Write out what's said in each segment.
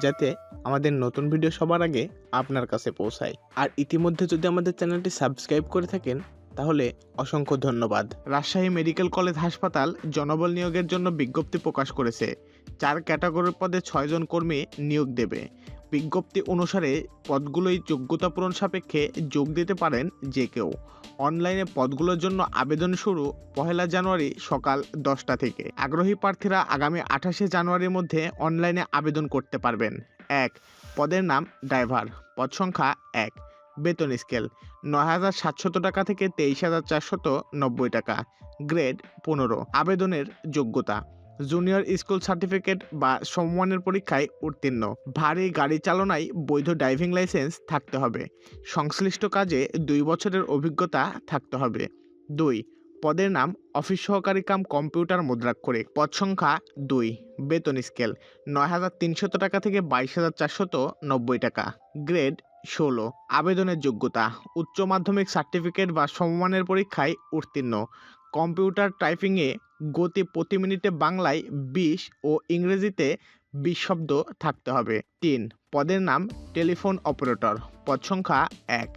যাতে আমাদের নতুন ভিডিও সবার আগে আপনার কাছে পৌঁছায়। আর ইতিমধ্যে যদি আমাদের চ্যানেলটি সাবস্ক্রাইব করে থাকেন, তাহলে অসংখ্য ধন্যবাদ। রাজশাহী মেডিকেল কলেজ হাসপাতাল জনবল নিয়োগের জন্য বিজ্ঞপ্তি প্রকাশ করেছে। চার ক্যাটাগরির পদে ছয়জন কর্মী নিয়োগ দেবে। বিজ্ঞপ্তি অনুসারে পদগুলোই যোগ্যতা পূরণ সাপেক্ষে যোগ দিতে পারেন যে কেউ। অনলাইনে পদগুলোর জন্য আবেদন শুরু পহেলা জানুয়ারি সকাল দশটা থেকে। আগ্রহী প্রার্থীরা আগামী আঠাশে জানুয়ারির মধ্যে অনলাইনে আবেদন করতে পারবেন। এক, পদের নাম ড্রাইভার। পদ সংখ্যা এক। বেতন স্কেল নয় হাজার সাতশত টাকা থেকে তেইশ হাজার চারশত নব্বই টাকা। গ্রেড পনেরো। আবেদনের যোগ্যতা জুনিয়র স্কুল সার্টিফিকেট বা সমমানের পরীক্ষায় উত্তীর্ণ। ভারী গাড়ি চালনায় বৈধ ড্রাইভিং লাইসেন্স থাকতে হবে। সংশ্লিষ্ট কাজে দুই বছরের অভিজ্ঞতা থাকতে হবে। দুই, পদের নাম, অফিস সহকারী কাম, কম্পিউটার মুদ্রাক্ষরিক পদ সংখ্যা, দুই, বেতন স্কেল, নয় হাজার তিনশত টাকা থেকে বাইশ হাজার চারশত নব্বই টাকা। গ্রেড, ষোলো, আবেদনের যোগ্যতা, উচ্চ মাধ্যমিক সার্টিফিকেট বা সমমানের পরীক্ষায় উত্তীর্ণ। কম্পিউটার টাইপিংয়ে গতি প্রতি মিনিটে বাংলায় বিশ ও ইংরেজিতে বিশ শব্দ থাকতে হবে। তিন, পদের নাম টেলিফোন অপারেটর। পদ সংখ্যা এক,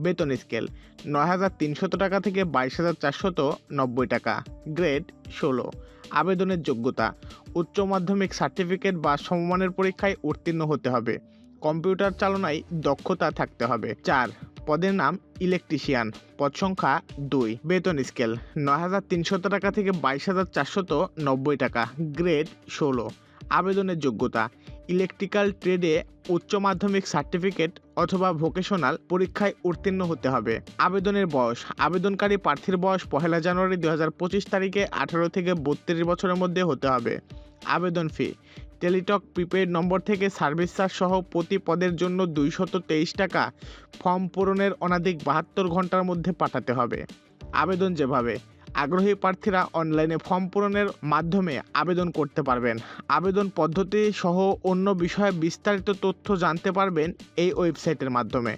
বেতন স্কেল নয় হাজার তিনশত টাকা থেকে বাইশ হাজার চারশত নব্বই টাকা। গ্রেড ষোলো, আবেদনের যোগ্যতা উচ্চ মাধ্যমিক সার্টিফিকেট বা সমমানের পরীক্ষায় উত্তীর্ণ হতে হবে। কম্পিউটার চালনায় দক্ষতা থাকতে হবে। চার পদের নাম ইলেকট্রিশিয়ান। পদ সংখ্যা দুই। বেতন স্কেল, নয় হাজার তিনশত টাকা থেকে বাইশ হাজার চারশত নব্বই টাকা। গ্রেড ষোলো। আবেদনের যোগ্যতা, ইলেকট্রিক্যাল ট্রেডে উচ্চ মাধ্যমিক সার্টিফিকেট অথবা ভোকেশনাল পরীক্ষায় উত্তীর্ণ হতে হবে। আবেদনের বয়স, আবেদনকারী প্রার্থীর বয়স পহেলা জানুয়ারি দু হাজার পঁচিশ তারিখে আঠারো থেকে বত্রিশ বছরের মধ্যে হতে হবে। আবেদন ফি টেলিটক প্রিপেড নম্বর থেকে সার্ভিস চার্জ সহ প্রতি পদের জন্য দুইশত তেইশ টাকা ফর্ম পূরণের অনাধিক বাহাত্তর ঘণ্টার মধ্যে পাঠাতে হবে। আবেদন যেভাবে আগ্রহী প্রার্থীরা অনলাইনে ফর্ম পূরণের মাধ্যমে আবেদন করতে পারবেন। আবেদন পদ্ধতি সহ অন্য বিষয়ে বিস্তারিত তথ্য জানতে পারবেন এই ওয়েবসাইটের মাধ্যমে।